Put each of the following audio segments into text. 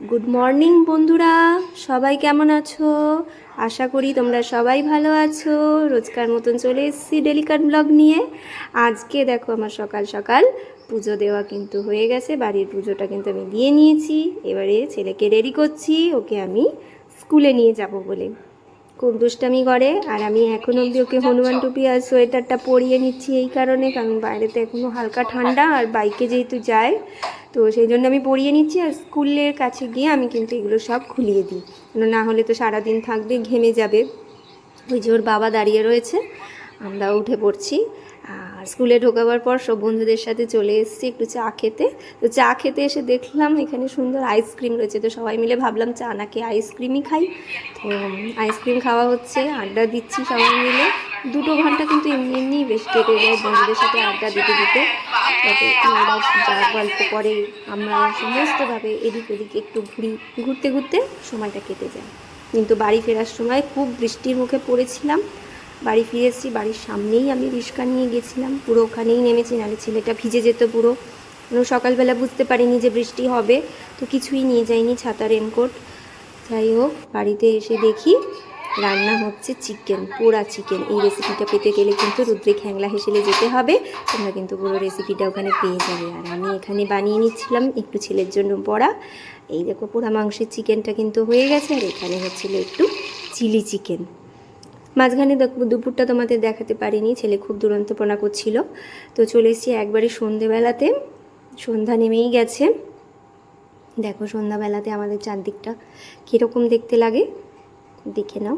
Good morning বন্ধুরা। সবাই কেমন আছো? আশা করি তোমরা সবাই ভালো আছো। রোজকার মতন চলে এসেছি ডেলিকার ব্লগ নিয়ে। আজকে দেখো আমার সকাল সকাল পুজো দেওয়া কিন্তু হয়ে গেছে। বাড়ির পুজোটা কিন্তু আমি দিয়ে নিয়েছি। এবারে ছেলেকে রেডি করছি। ওকে আমি স্কুলে নিয়ে যাব বলে। খুব দুষ্টামি করে, আর আমি এখন অবধি ওকে হনুমান টুপি আর সোয়েটারটা পরিয়ে নিচ্ছি এই কারণে, কারণ বাইরেতে এখনও হালকা ঠান্ডা আর বাইকে যেহেতু যায়, তো সেই জন্য আমি পরিয়ে নিচ্ছি আর স্কুলের কাছে গিয়ে আমি কিন্তু এগুলো সব খুলিয়ে দিই। না হলে তো সারাদিন থাকবে, ঘেমে যাবে। ওই যে ওর বাবা দাঁড়িয়ে রয়েছে আমরা উঠে পড়ছি। স্কুলে ঢোকাবার পর সব বন্ধুদের সাথে চলে এসেছি একটু চা খেতে। তো চা খেতে এসে দেখলাম এখানে সুন্দর আইসক্রিম রয়েছে। তো সবাই মিলে ভাবলাম চা নাকি আইসক্রিমই খাই। তো আইসক্রিম খাওয়া হচ্ছে, আড্ডা দিচ্ছি সবাই মিলে। দুটো ঘণ্টা কিন্তু এমনি এমনি বেশ কেটে যায় বন্ধুদের সাথে আড্ডা দিতে দিতে। ওরা যা গল্প করে আমরা সমস্তভাবে এদিক ওদিক একটু ঘুরি। ঘুরতে ঘুরতে সময়টা কেটে যায়। কিন্তু বাড়ি ফেরার সময় খুব বৃষ্টির মুখে পড়েছিলাম। বাড়ি ফিরে এসেছি, বাড়ির সামনেই আমি রিক্সা নিয়ে গেছিলাম, পুরো ওখানেই নেমেছি, নাহলে ছেলেটা ভিজে যেত পুরো। সকালবেলা বুঝতে পারিনি যে বৃষ্টি হবে, তো কিছুই নিয়ে যাইনি, ছাতা রেনকোট যাই হোক, বাড়িতে এসে দেখি রান্না হচ্ছে চিকেন পোড়া চিকেন এই রেসিপিটা পেতে গেলে কিন্তু রুদ্রে খ্যাংলা হেসেলে যেতে হবে, তোমরা কিন্তু পুরো রেসিপিটা ওখানে পেয়ে যাবে। আর আমি এখানে বানিয়ে নিচ্ছিলাম একটু ছেলের জন্য বড়া। এই দেখো পোড়া মাংসের চিকেনটা কিন্তু হয়ে গেছে, আর এখানে হচ্ছিল একটু চিলি চিকেন মাঝখানে দুপুরটা তোমাদের দেখাতে পারিনি, ছেলে খুব দুরন্ত দুরন্তপনা করছিল। তো চলে এসেছি একবারে সন্ধেবেলাতে, সন্ধ্যা নেমেই গেছে। দেখো সন্ধ্যাবেলাতে আমাদের চারদিকটা কীরকম দেখতে লাগে, দেখে নাও।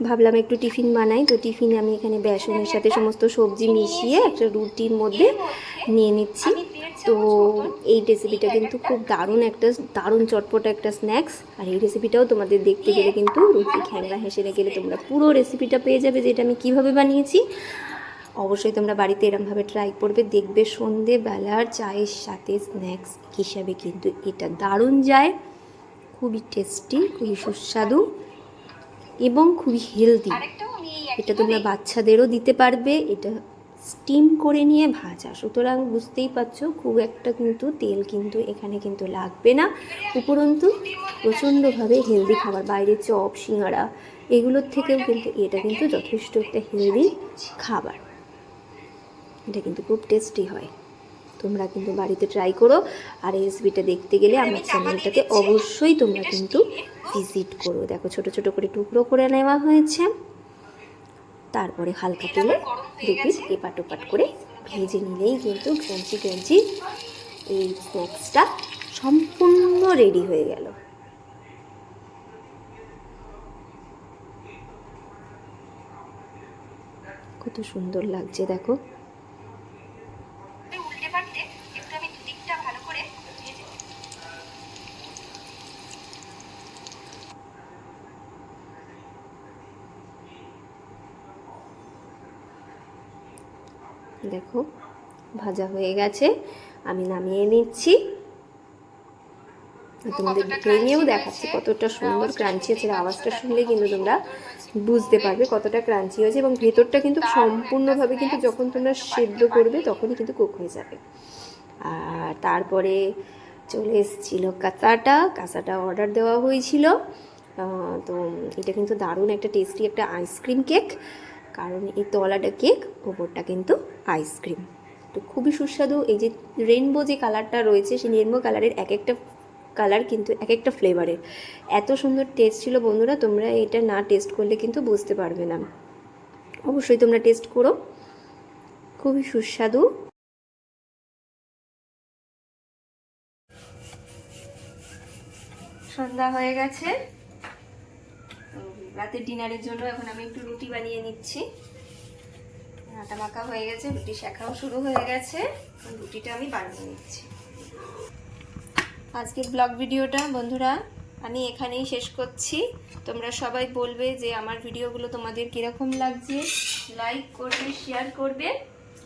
ভাবলাম একটু টিফিন বানাই। তো টিফিনে আমি এখানে বেসনের সাথে সমস্ত সবজি মিশিয়ে একটা রুটির মধ্যে নিয়ে নিচ্ছি। তো এই রেসিপিটা কিন্তু খুব দারুণ একটা, দারুণ চটপটা একটা স্ন্যাক্স আর এই রেসিপিটাও তোমাদের দেখতে গেলে কিন্তু রুটি খ্যাংরা হেসেলে গেলে তোমরা পুরো রেসিপিটা পেয়ে যাবে যেটা আমি কীভাবে বানিয়েছি। অবশ্যই তোমরা বাড়িতে এরমভাবে ট্রাই করবে, দেখবে সন্ধেবেলার চায়ের সাথে স্ন্যাক্স হিসাবে কিন্তু এটা দারুণ যায়। খুবই টেস্টি খুবই সুস্বাদু। এবং খুবই হেলদি এটা তোমরা বাচ্চাদেরও দিতে পারবে এটা স্টিম করে নিয়ে ভাজা। সুতরাং বুঝতেই পারছ খুব একটা কিন্তু তেল কিন্তু এখানে কিন্তু লাগবে না। উপরন্তু প্রচণ্ডভাবে হেলদি খাবার। বাইরে চপ সিঙ্গাড়া এগুলোর থেকেও কিন্তু এটা কিন্তু যথেষ্ট একটা হেলদি খাবার। এটা কিন্তু খুব টেস্টি হয়। তোমরা কিন্তু বাড়িতে ট্রাই করো। আর রেসিপিটা দেখতে গেলে আমার চ্যানেলটাকে অবশ্যই তোমরা কিন্তু ভিজিট করো। দেখো ছোট ছোট করে টুকরো করে নেওয়া হয়েছে। তারপরে হালকা তেলে দুপিট এপাট ওপাট করে ভেজে নিলেই কিন্তু ক্রাঞ্চি ক্রাঞ্চি এই স্ন্যাক্সটা সম্পূর্ণ রেডি হয়ে গেল। কত সুন্দর লাগছে দেখো উল্টে পাল্টে একটু আমি দিকটা ভালো করে ভেজে দেখো ভাজা হয়ে গেছে। আমি নামিয়ে নিচ্ছি। তোমাদের ভেঙেও দেখাচ্ছি কতটা সুন্দর ক্রাঞ্চি আর আওয়াজটা শুনলে কিন্তু তোমরা বুঝতে পারবে কতটা ক্রাঞ্চি হয়েছে এবং ভেতরটা কিন্তু সম্পূর্ণভাবে কিন্তু যখন তোমরা সেদ্ধ করবে তখনই কিন্তু কুক হয়ে যাবে। আর তারপরে চলে এসেছিল কাঁচাটা কাঁচাটা অর্ডার দেওয়া হয়েছিল। তো এটা কিন্তু দারুণ একটা টেস্টি একটা আইসক্রিম কেক কারণ এই তলাটা কেক, ওপরটা কিন্তু আইসক্রিম। তো খুবই সুস্বাদু, এই যে রেনবো যে কালারটা রয়েছে, সেই রেনবো কালারের এক একটা কালার কিন্তু এক একটা ফ্লেভারের এত সুন্দর টেস্ট ছিল বন্ধুরা, তোমরা এটা না টেস্ট করলে কিন্তু বুঝতে পারবে না। অবশ্যই তোমরা টেস্ট করো। খুবই সুস্বাদু। সন্ধ্যা হয়ে গেছে। রাতের ডিনারের জন্য এখন আমি একটু রুটি বানিয়ে নিচ্ছি। আটা মাখা হয়ে গেছে, রুটি শেখাও শুরু হয়ে গেছে। রুটিটা আমি বানিয়ে নিচ্ছি। আজকের ব্লগ ভিডিওটা, বন্ধুরা, আমি এখানেই শেষ করছি। তোমরা সবাই বলবে যে আমার ভিডিওগুলো তোমাদের কীরকম লাগছে। লাইক করবে শেয়ার করবে।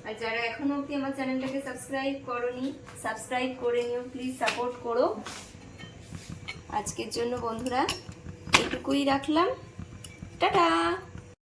আর যারা এখনও অবধি আমার চ্যানেলটাকে সাবস্ক্রাইব করনি সাবস্ক্রাইব করে নিও প্লিজ সাপোর্ট করো। আজকের জন্য বন্ধুরা এটুকুই রাখলাম। টাটা